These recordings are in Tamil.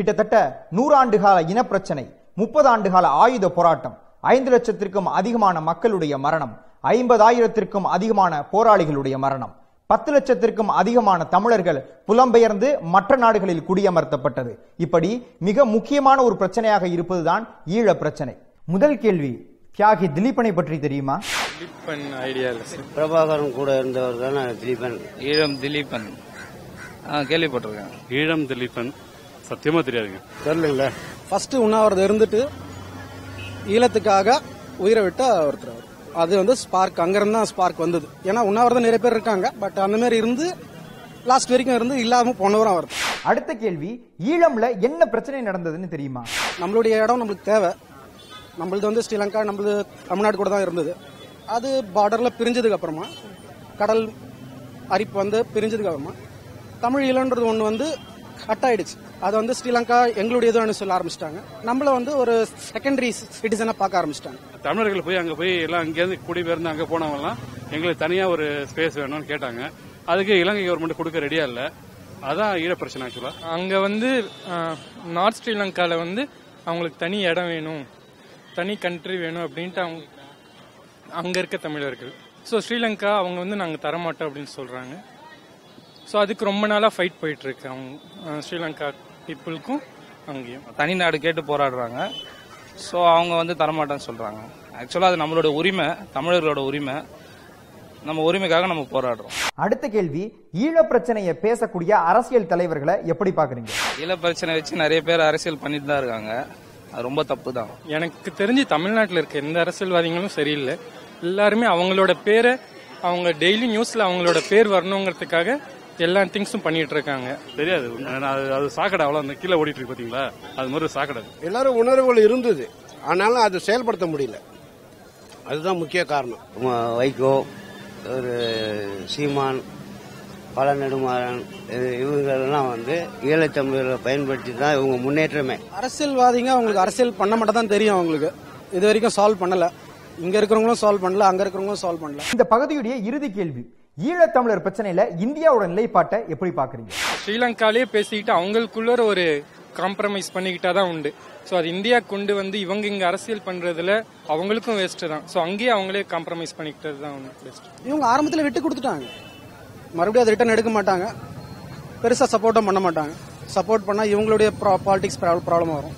கிட்டத்தட்ட நூறாண்டு கால இனப்பிரச்சனை முப்பது ஆண்டு கால ஆயுத போராட்டம் ஐந்து லட்சத்திற்கும் அதிகமான மக்களுடைய மரணம் ஐம்பதாயிரத்திற்கும் அதிகமான போராளிகளுடைய மரணம் பத்து லட்சத்திற்கும் அதிகமான தமிழர்கள் புலம்பெயர்ந்து மற்ற நாடுகளில் குடியமர்த்தப்பட்டது. இப்படி மிக முக்கியமான ஒரு பிரச்சனையாக இருப்பதுதான் ஈழ பிரச்சனை முதல் கேள்வி தியாகி திலீபனை பற்றி தெரியுமா? திலீபன் ஐடியா இல்லை சார். பிரபாகரன் கூட இருந்தவர் தானே திலீபன் ஈழம் திலீபன் கேள்விப்பட்டிருக்கேன். ஈழம் திலீபன் சத்தியமா தெரியாதுங்க. தெரியல ஃபர்ஸ்ட் உண்ணாவிரதம் இருந்துட்டு ஈழத்துக்காக உயிரை விட்ட ஒருத்தர். அது வந்து ஸ்பார்க் அங்கிருந்து தான் ஸ்பார்க் வந்தது. ஏன்னா உண்ணாவிரதம் நிறைய பேர் இருக்காங்க. பட் அந்த மாதிரி இருந்து லாஸ்ட் வரைக்கும் இருந்து இல்லாம போனவரும் அவர். அடுத்த கேள்வி ஈழம்ல என்ன பிரச்சனை நடந்ததுன்னு தெரியுமா? நம்மளுடைய இடம் நம்மளுக்கு தேவை. நம்மளது வந்து ஸ்ரீலங்கா நம்மளது தமிழ்நாடு கூட தான் இருந்தது. அது பார்டர்ல பிரிஞ்சதுக்கு அப்புறமா கடல் அரிப்பு வந்து பிரிஞ்சதுக்கு அப்புறமா தமிழ் ஈழன்றது ஒன்று வந்து கட் ஆயிடுச்சு. அது வந்து ஸ்ரீலங்கா எங்களுடையதுன்னு சொல்ல ஆரம்பிச்சிட்டாங்க. நம்மள வந்து ஒரு செகண்டரி சிட்டிசனா பார்க்க ஆரம்பிச்சிட்டாங்க. தமிழர்கள் போய் அங்க போய் எல்லாம் அங்கேருந்து குடிபெயர்ந்து அங்க போனவங்க எல்லாம் எங்களுக்கு தனியா ஒரு ஸ்பேஸ் வேணும்னு கேட்டாங்க. அதுக்கு இலங்கை கவர்மெண்ட் கொடுக்க ரெடியா இல்ல. அதான் ஈழ பிரச்சனை ஆக்சுவலா அங்க வந்து நார்த் ஸ்ரீலங்கால வந்து அவங்களுக்கு தனி இடம் வேணும் தனி கண்ட்ரி வேணும் அப்படின்ட்டு அவங்க அங்க இருக்க தமிழர்கள். ஸோ ஸ்ரீலங்கா அவங்க வந்து நாங்க தரமாட்டோம் அப்படின்னு சொல்றாங்க. ஸோ அதுக்கு ரொம்ப நாளா ஃபைட் போயிட்டு இருக்கு அவங்க ஸ்ரீலங்கா பீப்புளுக்கும் அங்கேயும். தனிநாடு கேட்டு போராடுறாங்க. ஸோ அவங்க வந்து தரமாட்டேன்னு சொல்றாங்க. ஆக்சுவலாக அது நம்மளோட உரிமை தமிழர்களோட உரிமை. நம்ம உரிமைக்காக நம்ம போராடுறோம். அடுத்த கேள்வி ஈழ பிரச்சனையை பேசக்கூடிய அரசியல் தலைவர்களை எப்படி பாக்குறீங்க ஈழ பிரச்சனை வச்சு நிறைய பேர் அரசியல் பண்ணிட்டு தான் இருக்காங்க. அது ரொம்ப தப்பு தான். எனக்கு தெரிஞ்சு தமிழ்நாட்டில் இருக்க எந்த அரசியல்வாதிகளும் சரியில்லை. எல்லாருமே அவங்களோட பேரை அவங்க டெய்லி நியூஸ்ல அவங்களோட பேர் வரணுங்கிறதுக்காக எல்லா திங்ஸும் பண்ணிட்டு இருக்காங்க. தெரியாது. அது- அது சாக்கடை அவ்வளவு அந்த கீழே ஓடிட்டு இருக்கு பாத்தீங்களா? அது மாதிரி சாக்கடை. எல்லாரும் உணர்வுகள் இருந்தது. ஆனாலும் அது செயல்படுத்த முடியல. அதுதான் முக்கிய காரணம். வைகோ ஒரு சீமான் பல நெடுமாறன் இது- இவங்களெல்லாம் வந்து ஈழத்தமிழர்களை பயன்படுத்தி தான் இவங்க முன்னேற்றமே. அரசியல்வாதிங்க அவங்களுக்கு அரசியல் பண்ண மட்டும் தான் தெரியும் அவங்களுக்கு. இது வரைக்கும் சால்வ் பண்ணல. இங்க இருக்கிறவங்களும் சால்வ் பண்ணல அங்க இருக்கிறவங்களும் சால்வ் பண்ணல. இந்த பகுதியுடைய இறுதி கேள்வி ஈழத்தமிழர் பிரச்சனையில இந்தியாவோட நிலைப்பாட்டை எப்படி பாக்குறீங்க ஸ்ரீலங்காலே பேசிக்கிட்டு அவங்களுக்குள்ள ஒரு காம்ப்ரமைஸ் பண்ணிக்கிட்டா தான் உண்டு. ஸோ அது இந்தியா கொண்டு வந்து இவங்க இங்க அரசியல் பண்றதுல அவங்களுக்கும் வேஸ்ட் தான். ஸோ அங்கேயே அவங்களே காம்ப்ரமைஸ் பண்ணிக்கிட்டது தான் பெஸ்ட் இவங்க ஆரம்பத்துல விட்டு கொடுத்துட்டாங்க. மறுபடியும் அதை ரிட்டர்ன் எடுக்க மாட்டாங்க. பெருசா சப்போர்ட்டும் பண்ண மாட்டாங்க. சப்போர்ட் பண்ணா இவங்களுடைய பாலிடிக்ஸ் ப்ராப்ளம் வரும்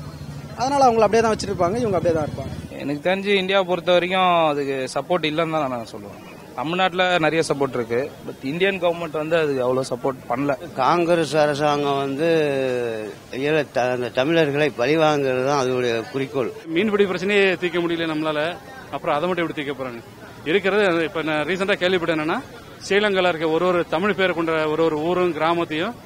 அதனால அவங்கள அப்படியே தான் வச்சிருப்பாங்க இவங்க அப்படியே தான் இருப்பாங்க. எனக்கு தெரிஞ்சு இந்தியாவை பொறுத்த வரைக்கும் அதுக்கு சப்போர்ட் இல்லைன்னு தான் நான் சொல்லுவேன். தமிழ்நாட்டில் நிறைய சப்போர்ட் இருக்கு. பட் இந்தியன் கவர்மெண்ட் வந்து அதுக்கு அவ்வளோ சப்போர்ட் பண்ணல. காங்கிரஸ் அரசாங்கம் வந்து அந்த தமிழர்களை பழிவாங்கிறது தான் அதோடைய குறிக்கோள். மீன்பிடி பிரச்சனையே தீர்க்க முடியல நம்மளால. அப்புறம் அதை மட்டும் எப்படி தீர்க்க போறாங்க இருக்கிறது இப்ப நான் ரீசெண்டா கேள்விப்பட்டேன் என்னன்னா ஸ்ரீலங்கால இருக்க ஒரு ஒரு தமிழ் பேர் கொண்ட ஒரு ஒரு ஊரும் கிராமத்தையும்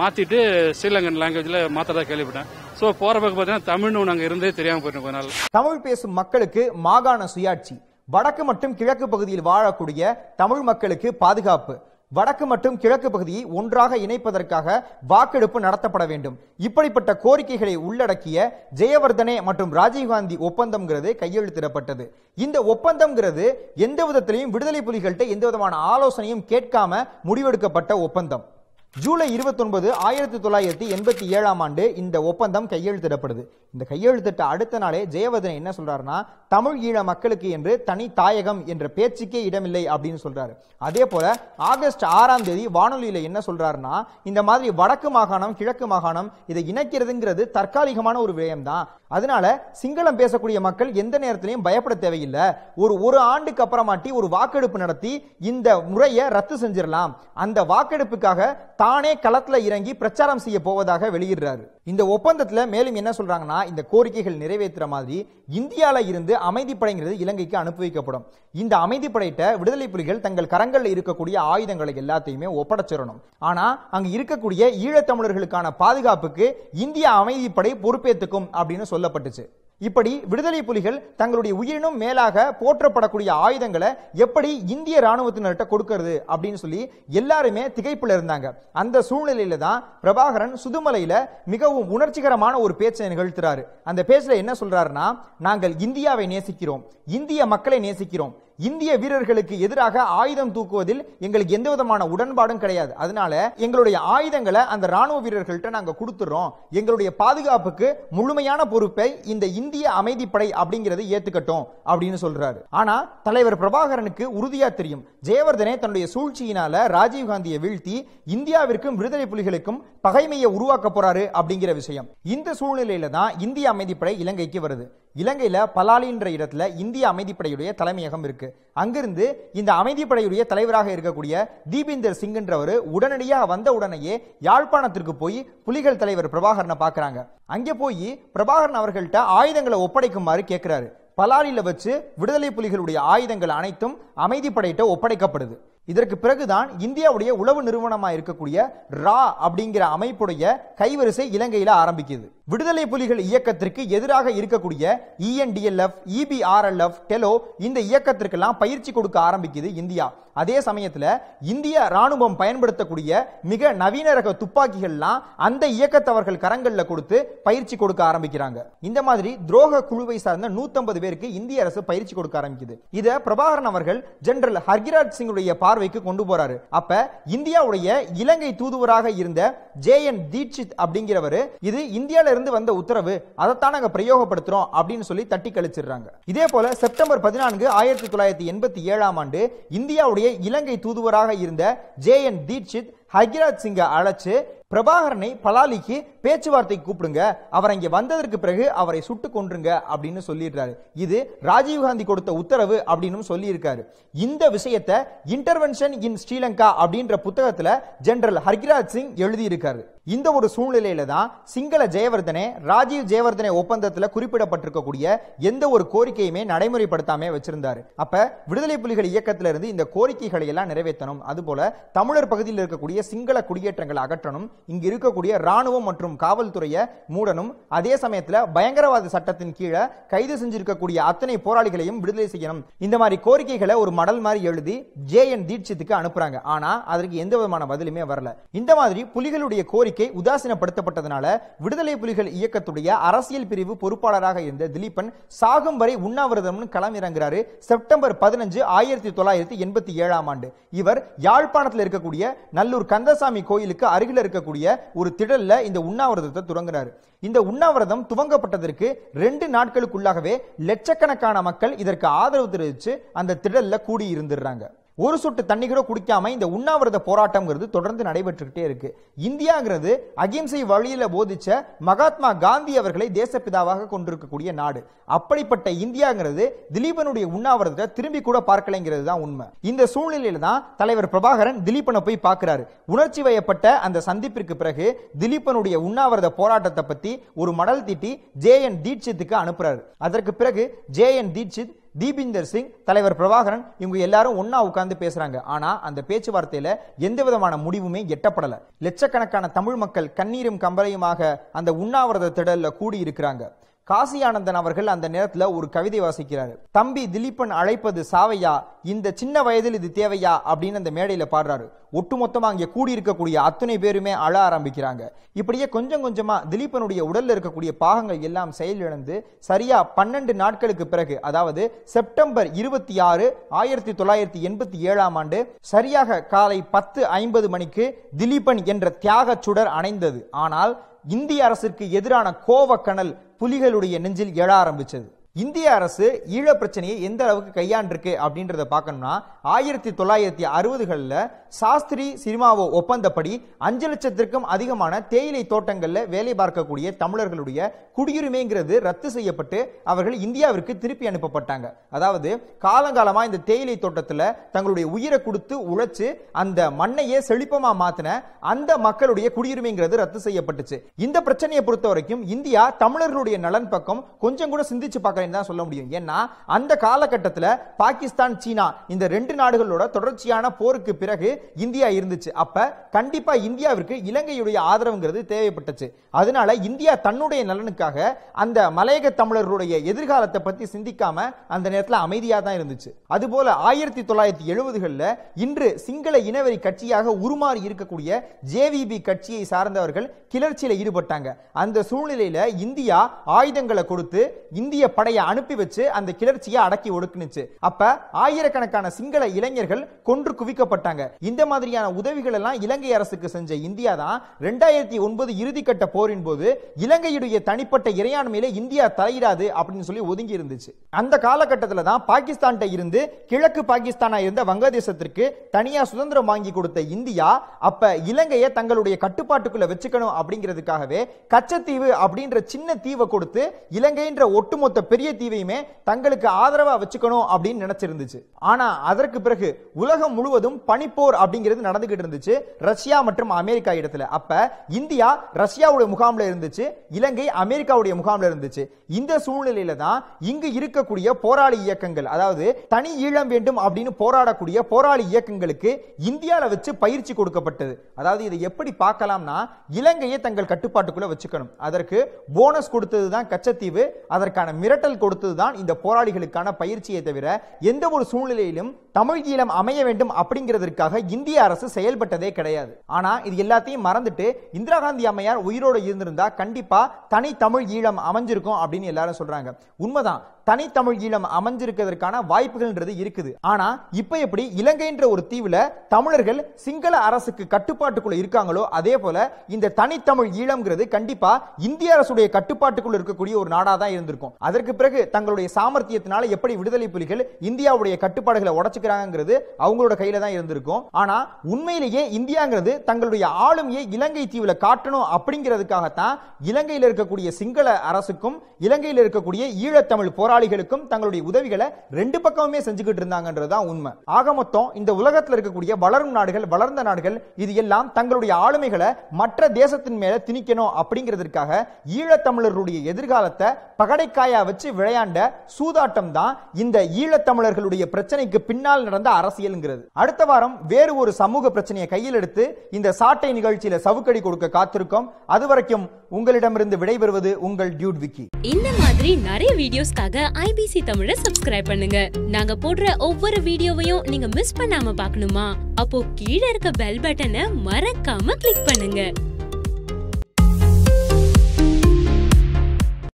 மாத்திட்டு ஸ்ரீலங்கன் லாங்குவேஜ்ல மாத்தறதா கேள்விப்பட்டேன். சோ போற பக்கம் பாத்தீங்கன்னா தமிழ்னு ஒண்ணு இருந்தே தெரியாம போயிட்டு கொஞ்ச நாள். தமிழ் பேசும் மக்களுக்கு மாகாண சுயாட்சி வடக்கு மற்றும் கிழக்கு பகுதியில் வாழக்கூடிய தமிழ் மக்களுக்கு பாதுகாப்பு வடக்கு மற்றும் கிழக்கு பகுதியை ஒன்றாக இணைப்பதற்காக வாக்கெடுப்பு நடத்தப்பட வேண்டும். இப்படிப்பட்ட கோரிக்கைகளை உள்ளடக்கிய ஜெயவர்தனே மற்றும் ராஜீவ்காந்தி ஒப்பந்தம்ங்கிறது கையெழுத்திடப்பட்டது. இந்த ஒப்பந்தம்ங்கிறது எந்த விதத்திலையும் விடுதலை புலிகள்கிட்ட எந்த விதமான ஆலோசனையும் கேட்காம முடிவெடுக்கப்பட்ட ஒப்பந்தம். ஜூலை 29 ஆயிரத்தி தொள்ளாயிரத்தி எண்பத்தி ஏழாம் ஆண்டு இந்த ஒப்பந்தம் கையெழுத்திடப்படுது. இந்த கையெழுத்திட்ட அடுத்த நாளே ஜெயவர்தன் என்ன சொல்றாருன்னா தமிழ் ஈழ மக்களுக்கு என்று தனி தாயகம் என்ற பேச்சுக்கே இடமில்லை அப்படின்னு சொல்றாரு. அதே போல ஆகஸ்ட் ஆறாம் தேதி வானொலியில என்ன சொல்றாருன்னா இந்த மாதிரி வடக்கு மாகாணம் கிழக்கு மாகாணம் இதை இணைக்கிறதுங்கிறது தற்காலிகமான ஒரு விடயம்தான் அதனால சிங்களம் பேசக்கூடிய மக்கள் எந்த நேரத்திலையும் பயப்பட தேவையில்லை. ஒரு ஒரு ஆண்டுக்கு அப்புறமாட்டி ஒரு வாக்கெடுப்பு நடத்தி இந்த முறையை ரத்து செஞ்சிடலாம். அந்த வாக்கெடுப்புக்காக தானே களத்துல இறங்கி பிரச்சாரம் செய்ய போவதாக வெளியிடுறாரு. இந்த ஒப்பந்தத்துல மேலும் என்ன சொல்றாங்கன்னா இந்த கோரிக்கைகள் நிறைவேற்றுற மாதிரி இந்தியால இருந்து அமைதிப்படைங்கிறது இலங்கைக்கு அனுப்பி வைக்கப்படும். இந்த அமைதிப்படையிட்ட விடுதலை புலிகள் தங்கள் கரங்கள்ல இருக்கக்கூடிய ஆயுதங்களை எல்லாத்தையுமே ஒப்படைச்சிடணும். ஆனா அங்க இருக்கக்கூடிய ஈழத்தமிழர்களுக்கான பாதுகாப்புக்கு இந்திய அமைதிப்படை பொறுப்பேற்றுக்கும் அப்படின்னு சொல்லப்பட்டுச்சு. இப்படி விடுதலை புலிகள் தங்களுடைய உயிரினும் மேலாக போற்றப்படக்கூடிய ஆயுதங்களை எப்படி இந்திய ராணுவத்தினர்கிட்ட கொடுக்கறது அப்படின்னு சொல்லி எல்லாருமே திகைப்புல இருந்தாங்க. அந்த சூழ்நிலையில தான் பிரபாகரன் சுதுமலையில மிகவும் உணர்ச்சிகரமான ஒரு பேச்சை நிகழ்த்துறாரு. அந்த பேச்சுல என்ன சொல்றாருன்னா நாங்கள் இந்தியாவை நேசிக்கிறோம். இந்திய மக்களை நேசிக்கிறோம். இந்திய வீரர்களுக்கு எதிராக ஆயுதம் தூக்குவதில் எங்களுக்கு எந்த விதமான உடன்பாடும் கிடையாது. அதனால எங்களுடைய ஆயுதங்களை அந்த ராணுவ வீரர்கள்ட்ட நாங்க கொடுத்துறோம். எங்களுடைய பாதுகாப்புக்கு முழுமையான பொறுப்பை இந்த இந்திய அமைதிப்படை அப்படிங்கறத ஏத்துக்கட்டும் அப்படின்னு சொல்றாரு. ஆனா தலைவர் பிரபாகரனுக்கு உறுதியா தெரியும். ஜெயவர்தனே தன்னுடைய சூழ்ச்சியினால ராஜீவ்காந்தியை வீழ்த்தி இந்தியாவிற்கும் விடுதலை புலிகளுக்கும் பகைமையை உருவாக்க போறாரு அப்படிங்கிற விஷயம். இந்த சூழ்நிலையில தான் இந்திய அமைதிப்படை இலங்கைக்கு வருது. இலங்கையில் பலாலின்ற இடத்துல இந்திய அமைதிப்படையுடைய தலைமையகம் இருக்கு. அங்கிருந்து இந்த அமைதிப்படையுடைய தலைவராக இருக்கக்கூடிய தீபிந்தர் சிங்ன்றவர் உடனடியாக வந்த உடனேயே யாழ்ப்பாணத்திற்கு போய் புலிகள் தலைவர் பிரபாகரனை பார்க்குறாங்க. அங்கே போய் பிரபாகரன் அவர்கள்ட்ட ஆயுதங்களை ஒப்படைக்குமாறு கேட்கிறாரு பலாலியில் வச்சு விடுதலை புலிகளுடைய ஆயுதங்கள் அனைத்தும் அமைதிப்படையிட்ட ஒப்படைக்கப்படுது. இதற்கு பிறகுதான் இந்தியாவுடைய உளவு நிறுவனமாக இருக்கக்கூடிய ரா அப்படிங்கிற அமைப்புடைய கைவரிசை இலங்கையில் ஆரம்பிக்குது. விடுதலை புலிகள் இயக்கத்திற்கு எதிராக இருக்கக்கூடிய இஎன்டிஎல்எஃப் இபிஆர்எல்எஃப் டெலோ இந்த இயக்கத்திற்கெல்லாம் பயிற்சி கொடுக்க ஆரம்பிக்குது இந்தியா. அதே சமயத்தில் இந்திய ராணுவம் பயன்படுத்தக்கூடிய மிக நவீன ரக துப்பாக்கிகள்லாம் அந்த இயக்கத்தவர்கள் கரங்களில் கொடுத்து பயிற்சி கொடுக்க ஆரம்பிக்கிறாங்க. இந்த மாதிரி துரோக குழுவை சார்ந்த 150 பேருக்கு இந்திய அரசு பயிற்சி கொடுக்க ஆரம்பிக்குது. இதை பிரபாகரன் அவர்கள் ஜெனரல் ஹர்கிராஜ் சிங்குடைய பார்வைக்கு கொண்டு போறாரு. அப்ப இந்தியாவுடைய இலங்கை தூதுவராக இருந்த ஜே என் தீட்சித் அப்படிங்கிறவர் இது இந்தியாவில் இருந்து வந்த உத்தரவு அதைத்தான் நாங்க பிரயோகப்படுத்துறோம் அப்படின்னு சொல்லி தட்டி கழிச்சிடுறாங்க. இதே போல செப்டம்பர் பதினான்கு ஆயிரத்தி தொள்ளாயிரத்தி எண்பத்தி ஏழாம் ஆண்டு இந்தியாவுடைய இலங்கை தூதுவராக இருந்த ஜே என் தீட்சித் ஹகிராஜ் சிங்கை அழைச்சு பிரபாகரனை பலாலிக்கு பேச்சுவார்த்தைக்கு கூப்பிடுங்க அவர் இங்கே வந்ததற்கு பிறகு அவரை சுட்டு கொன்றுங்க அப்படின்னு சொல்லிடுறாரு. இது ராஜீவ்காந்தி கொடுத்த உத்தரவு அப்படின்னு சொல்லியிருக்காரு. இந்த விஷயத்தை இன்டர்வென்ஷன் இன் ஸ்ரீலங்கா அப்படின்ற புத்தகத்தில் ஜெனரல் ஹர்கிராஜ் சிங் எழுதியிருக்காரு. இந்த ஒரு சூழ்நிலையில தான் சிங்கள ஜெயவர்தனே ராஜீவ் ஜெயவர்தனே ஒப்பந்தத்தில் குறிப்பிடப்பட்டிருக்கக்கூடிய எந்த ஒரு கோரிக்கையுமே நடைமுறைப்படுத்தாம வச்சிருந்தாரு. அப்ப விடுதலை புலிகள் இயக்கத்திலிருந்து இந்த கோரிக்கைகளை எல்லாம் நிறைவேற்றணும். அதுபோல தமிழர் பகுதியில் இருக்கக்கூடிய சிங்கள குடியேற்றங்களை அகற்றணும். இங்கு இருக்கக்கூடிய ராணுவம் மற்றும் காவல்துறையை மூடணும். அதே சமயத்துல பயங்கரவாத சட்டத்தின் கீழே கைது செஞ்சிருக்கக்கூடிய அத்தனை போராளிகளையும் விடுதலை செய்யணும். இந்த மாதிரி கோரிக்கைகளை ஒரு மடல் மாதிரி எழுதி ஜே என் தீட்சித்துக்கு அனுப்புறாங்க. ஆனா அதற்கு எந்த விதமான பதிலுமே வரல. இந்த மாதிரி புலிகளுடைய கோரிக்கை உதாசீனப்படுத்தப்பட்டதனால விடுதலை புலிகள் இயக்கத்துடைய அரசியல் பிரிவு பொறுப்பாளராக இருந்த திலீபன் சாகும் வரை உண்ணாவிரதம்னு களமிறங்குறாரு. செப்டம்பர் பதினஞ்சு ஆயிரத்தி தொள்ளாயிரத்தி எண்பத்தி ஏழாம் ஆண்டு. இவர் யாழ்ப்பாணத்தில் இருக்கக்கூடிய நல்லூர் கந்தசாமி கோயிலுக்கு அருகில் இருக்கக்கூடிய ஒரு திடல்ல இந்த உண்ணாவிரதத்தை தொடங்குறாரு இந்த உண்ணாவிரதம் துவங்கப்பட்டதற்கு ரெண்டு நாட்களுக்குள்ளாகவே லட்சக்கணக்கான மக்கள் இதற்கு ஆதரவு தெரிவித்து அந்த திடல்ல கூடி இருந்துடுறாங்க ஒரு சொட்டு தண்ணி கூட குடிக்காம இந்த உண்ணாவிரத போராட்டம்ங்கிறது தொடர்ந்து நடைபெற்றுக்கிட்டே இருக்கு. இந்தியாங்கிறது அகிம்சை வழியில போதிச்ச மகாத்மா காந்தி அவர்களை தேசப்பிதாவாக கொண்டிருக்கக்கூடிய நாடு. அப்படிப்பட்ட இந்தியாங்கிறது திலீபனுடைய உண்ணாவிரதத்தை திரும்பி கூட பார்க்கலைங்கிறது தான் உண்மை. இந்த சூழ்நிலையில தான் தலைவர் பிரபாகரன் திலீபனை போய் பார்க்கிறாரு. உணர்ச்சி வயப்பட்ட அந்த சந்திப்பிற்கு பிறகு திலீபனுடைய உண்ணாவிரத போராட்டத்தை பத்தி ஒரு மடல் தீட்டி ஜே என் தீட்சித்துக்கு அனுப்புறாரு. அதற்கு பிறகு ஜே என் தீட்சித் தீபிந்தர் சிங் தலைவர் பிரபாகரன் இவங்க எல்லாரும் ஒண்ணா உட்கார்ந்து பேசுறாங்க. ஆனா அந்த பேச்சுவார்த்தையில எந்த விதமான முடிவுமே எட்டப்படல. லட்சக்கணக்கான தமிழ் மக்கள் கண்ணீரும் கம்பளையுமாக அந்த உண்ணாவிரத திடல்ல கூடி இருக்கிறாங்க காசி ஆனந்தன் அவர்கள் அந்த நேரத்துல ஒரு கவிதை வாசிக்கிறாரு. தம்பி திலீபன் அழைப்பது சாவையா? இந்த சின்ன வயதில் இது தேவையா? அப்படின்னு அந்த மேடையில பாடுறாரு. ஒட்டுமொத்தமா அங்கே கூடி இருக்கக்கூடிய அத்தனை பேருமே அழ ஆரம்பிக்கிறாங்க. இப்படியே கொஞ்சம் கொஞ்சமா திலீபனுடைய உடல்ல இருக்கக்கூடிய பாகங்கள் எல்லாம் செயலிழந்து சரியா பன்னெண்டு நாட்களுக்கு பிறகு அதாவது செப்டம்பர் இருபத்தி ஆறு ஆயிரத்தி தொள்ளாயிரத்தி எண்பத்தி ஏழாம் ஆண்டு சரியாக காலை பத்து ஐம்பது மணிக்கு திலீபன் என்ற தியாக சுடர் அணைந்தது. ஆனால் இந்திய அரசிற்கு எதிரான கோவக்கணல் புலிகளுடைய நெஞ்சில் எழ ஆரம்பிச்சது. இந்திய அரசு ஈழ பிரச்சனையை எந்த அளவுக்கு கையாண்டிருக்கு அப்படின்றத பார்க்கணும்னா ஆயிரத்தி தொள்ளாயிரத்தி அறுபதுகளில் சாஸ்திரி சினிமாவோ ஒப்பந்தப்படி அஞ்சு லட்சத்திற்கும் அதிகமான தேயிலை தோட்டங்களில் வேலை பார்க்கக்கூடிய தமிழர்களுடைய குடியுரிமைங்கிறது ரத்து செய்யப்பட்டு அவர்கள் இந்தியாவிற்கு திருப்பி அனுப்பப்பட்டாங்க. அதாவது காலங்காலமாக இந்த தேயிலை தோட்டத்தில் தங்களுடைய உயிரை கொடுத்து உழைச்சு அந்த மண்ணையே செழிப்பமாக மாத்தின அந்த மக்களுடைய குடியுரிமைங்கிறது ரத்து செய்யப்பட்டுச்சு. இந்த பிரச்சனையை பொறுத்த வரைக்கும் இந்தியா தமிழர்களுடைய நலன் பக்கம் கொஞ்சம் கூட சிந்திச்சு பார்க்கலன்னு தான் சொல்ல முடியும். ஏன்னா அந்த காலகட்டத்தில் பாகிஸ்தான் சீனா இந்த ரெண்டு நாடுகளோட தொடர்ச்சியான போருக்கு பிறகு இந்தியா இருந்துச்சு. அப்ப கண்டிப்பா இந்தியாவிற்கு இலங்கையுடைய ஆதரவுங்கிறது தேவைப்பட்டுச்சு. அதனால இந்தியா தன்னுடைய நலனுக்காக அந்த மலையக தமிழர்களுடைய எதிர்காலத்தை பத்தி சிந்திக்காம அந்த நேரத்தில் அமைதியா தான் இருந்துச்சு. அதுபோல ஆயிரத்தி தொள்ளாயிரத்தி எழுபதுகளில் இன்று சிங்கள இனவெறி கட்சியாக உருமாறி இருக்கக்கூடிய ஜேவிபி கட்சியை சார்ந்தவர்கள் கிளர்ச்சியில் ஈடுபட்டாங்க. அந்த சூழ்நிலையில இந்தியா ஆயுதங்களை கொடுத்து இந்திய படையை அனுப்பி வச்சு அந்த கிளர்ச்சியை அடக்கி ஒடுக்குனுச்சு. அப்ப ஆயிரக்கணக்கான சிங்கள இளைஞர்கள் கொன்று குவிக்கப்பட்டாங்க. இந்த மாதிரியான உதவிகள் எல்லாம் இலங்கை அரசுக்கு செஞ்ச இந்தியா தான் ரெண்டாயிரத்தி ஒன்பது இறுதிக்கட்ட போரின் போது இலங்கையுடைய தனிப்பட்ட இறையாண்மையில இந்தியா தலையிடாது அப்படின்னு சொல்லி ஒதுங்கி இருந்துச்சு. அந்த காலகட்டத்தில் தான் பாகிஸ்தான் இருந்து கிழக்கு பாகிஸ்தானா இருந்த வங்கதேசத்திற்கு தனியா சுதந்திரம் வாங்கி கொடுத்த இந்தியா அப்ப இலங்கையை தங்களுடைய கட்டுப்பாட்டுக்குள்ள வச்சுக்கணும் அப்படிங்கிறதுக்காகவே கச்சத்தீவு அப்படின்ற சின்ன தீவை கொடுத்து இலங்கைன்ற ஒட்டுமொத்த பெரிய தீவையுமே தங்களுக்கு ஆதரவா வச்சுக்கணும் அப்படின்னு நினைச்சிருந்துச்சு. ஆனா அதற்கு பிறகு உலகம் முழுவதும் பனிப்போர் அப்படிங்கிறது நடந்துகிட்டு இருந்துச்சு ரஷ்யா மற்றும் அமெரிக்கா இடத்துல. அப்ப இந்தியா ரஷ்யாவுடைய முகாம்ல இருந்துச்சு இலங்கை அமெரிக்காவுடைய முகாம்ல இருந்துச்சு. இந்த சூழ்நிலையில தான் இங்கு இருக்கக்கூடிய போராளி இயக்கங்கள் அதாவது தனி ஈழம் வேண்டும் அப்படின்னு போராடக்கூடிய போராளி இயக்கங்களுக்கு இந்தியால வச்சு பயிற்சி கொடுக்கப்பட்டது. அதாவது இதை எப்படி பார்க்கலாம்னா இலங்கையை தங்கள் கட்டுப்பாட்டுக்குள்ள வச்சுக்கணும். அதற்கு போனஸ் கொடுத்தது தான் கச்சத்தீவு அதற்கான மிரட்டல் கொடுத்தது தான் இந்த போராளிகளுக்கான பயிற்சியை தவிர எந்த ஒரு சூழ்நிலையிலும் தமிழ் ஈழம் அமைய வேண்டும் அப்படிங்கிறதுக்காக இந்திய அரசு செயல்பட்டதே கிடையாது. ஆனா இது எல்லாத்தையும் மறந்துட்டு இந்திரா காந்தி அம்மையார் உயிரோடு இருந்திருந்தா கண்டிப்பா தனி தமிழ் ஈழம் அமைஞ்சிருக்கும் அப்படின்னு எல்லாரும் சொல்றாங்க. உண்மைதான். தனித்தமிழ் ஈழம் அமைஞ்சிருக்கிறதுக்கான வாய்ப்புகள்ன்றது இருக்குது. ஆனா இப்ப எப்படி இலங்கைன்ற ஒரு தீவுல தமிழர்கள் சிங்கள அரசுக்கு கட்டுப்பாட்டுக்குள்ள இருக்காங்களோ அதே போல இந்த தனித்தமிழ் ஈழம்ங்கிறது கண்டிப்பா இந்திய அரசுடைய கட்டுப்பாட்டுக்குள்ள இருக்கக்கூடிய ஒரு நாடா தான் இருந்திருக்கும். அதற்கு பிறகு தங்களுடைய சாமர்த்தியத்தினால எப்படி விடுதலை புலிகள் இந்தியாவுடைய கட்டுப்பாடுகளை உடச்சுக்கிறாங்கிறது அவங்களோட கையில தான் இருந்திருக்கும். ஆனா உண்மையிலேயே இந்தியாங்கிறது தங்களுடைய ஆளுமையை இலங்கை தீவுல காட்டணும் அப்படிங்கிறதுக்காகத்தான் இலங்கையில் இருக்கக்கூடிய சிங்கள அரசுக்கும் இலங்கையில் இருக்கக்கூடிய ஈழத்தமிழ் போராளிகளுக்கும் தங்களுடைய உதவிகளை ரெண்டு பக்கமுமே செஞ்சுக்கிட்டு இருந்தாங்கன்றதுதான் உண்மை. ஆக மொத்தம் இந்த உலகத்தில் இருக்கக்கூடிய வளரும் நாடுகள் வளர்ந்த நாடுகள் இது எல்லாம் தங்களுடைய ஆளுமைகளை மற்ற தேசத்தின் மேல திணிக்கணும் அப்படிங்கிறதுக்காக ஈழத்தமிழர்களுடைய எதிர்காலத்தை பகடைக்காயா வச்சு விளையாண்ட சூதாட்டம் தான் இந்த ஈழத்தமிழர்களுடைய பிரச்சனைக்கு பின்னால் நடந்த அரசியல்ங்கிறது. அடுத்த வாரம் வேறு ஒரு சமூக பிரச்சனையை கையில் எடுத்து இந்த சாட்டை நிகழ்ச்சியில சவுக்கடி கொடுக்க காத்திருக்கோம். அது வரைக்கும் உங்களிடமிருந்து விடைபெறுவது உங்கள் டியூட் விக்கி. இந்த மாதிரி நிறைய வீடியோஸ்க்காக ஐபிசி தமிழ சப்ஸ்கிரைப் பண்ணுங்க. நாங்க போடுற ஒவ்வொரு வீடியோவையும் நீங்க மிஸ் பண்ணாம பார்க்கணுமா? அப்போ கீழே இருக்க பெல் பட்டனை மறக்காம கிளிக் பண்ணுங்க.